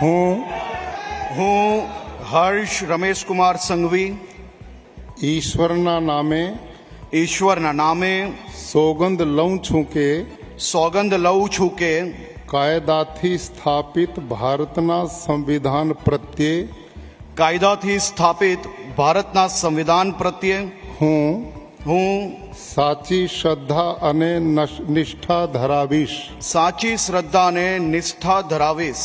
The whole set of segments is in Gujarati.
હું હું હર્ષ રમેશકુમાર સંઘવી ઈશ્વરના નામે ઈશ્વરના નામે સોગંદ લઉં છું કે સોગંદ લઉં છું કે કાયદાથી સ્થાપિત ભારતના સંવિધાન પ્રત્યે કાયદાથી સ્થાપિત ભારતના સંવિધાન પ્રત્યે હું હું સાચી શ્રદ્ધા અને નશ- નિષ્ઠા ધરાવીશ સાચી શ્રદ્ધા અને નિષ્ઠા ધરાવીશ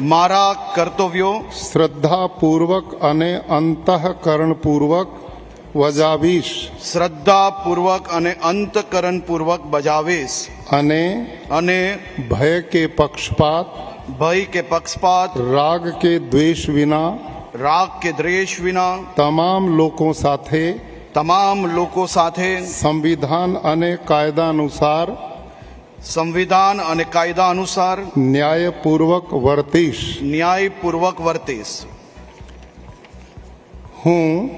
મારા કર્તવ્યો શ્રદ્ધાપૂર્વક અને અંતઃકરણપૂર્વક વજાવીશ. શ્રદ્ધાપૂર્વક અને અંતકરણપૂર્વક બજાવીશ. અને અને ભય કે પક્ષપાત ભય કે પક્ષપાત રાગ કે દ્વેષ વિના રાગ કે દ્વેષ વિના તમામ લોકો સાથે તમામ લોકો સાથે સંવિધાન અને કાયદા અનુસાર સંવિધાન અને કાયદા અનુસાર ન્યાયપૂર્વક વર્તીશ ન્યાયપૂર્વક વર્તીશ હું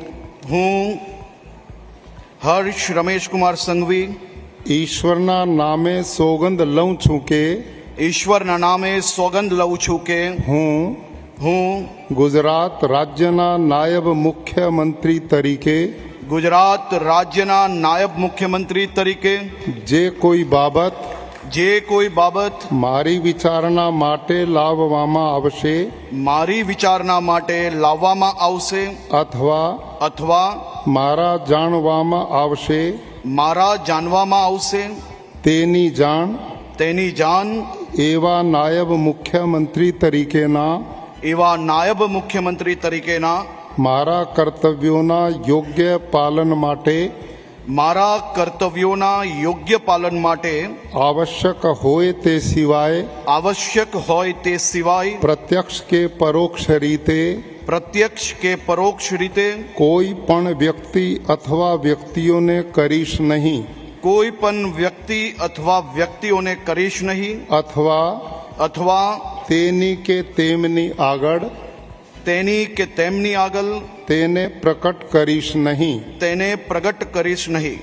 હું હર્ષ રમેશકુમાર સંઘવી ઈશ્વરના નામે સોગંદ લઉં છું કે ઈશ્વરના નામે સોગંદ લઉં છું કે હું હું ગુજરાત રાજ્યના નાયબ મુખ્યમંત્રી તરીકે ગુજરાત રાજ્યના નાયબ મુખ્યમંત્રી તરીકે જે કોઈ બાબત જે કોઈ બાબત મારી વિચારણા માટે લાવવામાં આવશે મારી વિચારણા માટે લાવવામાં આવશે અથવા અથવા મારા જાણવામાં આવશે મારા જાણવામાં આવશે તેની જાણ તેની જાણ એવા નાયબ મુખ્યમંત્રી તરીકેના એવા નાયબ મુખ્યમંત્રી તરીકેના મારા કર્તવ્યોના યોગ્ય પાલન માટે મારા કર્તવ્યોના યોગ્ય પાલન માટે આવશ્યક હોય તે સિવાય આવશ્યક હોય તે સિવાય પ્રત્યક્ષ કે પરોક્ષ રીતે પ્રત્યક્ષ કે પરોક્ષ રીતે કોઈ પણ વ્યક્તિ અથવા વ્યક્તિઓને કરીશ નહીં કોઈ પણ વ્યક્તિ અથવા વ્યક્તિઓને કરીશ નહીં અથવા અથવા તેની કે તેમની આગળ तेनी के तेमनी आगल तेने प्रकट करीश नहीं तेने प्रकट करीश नहीं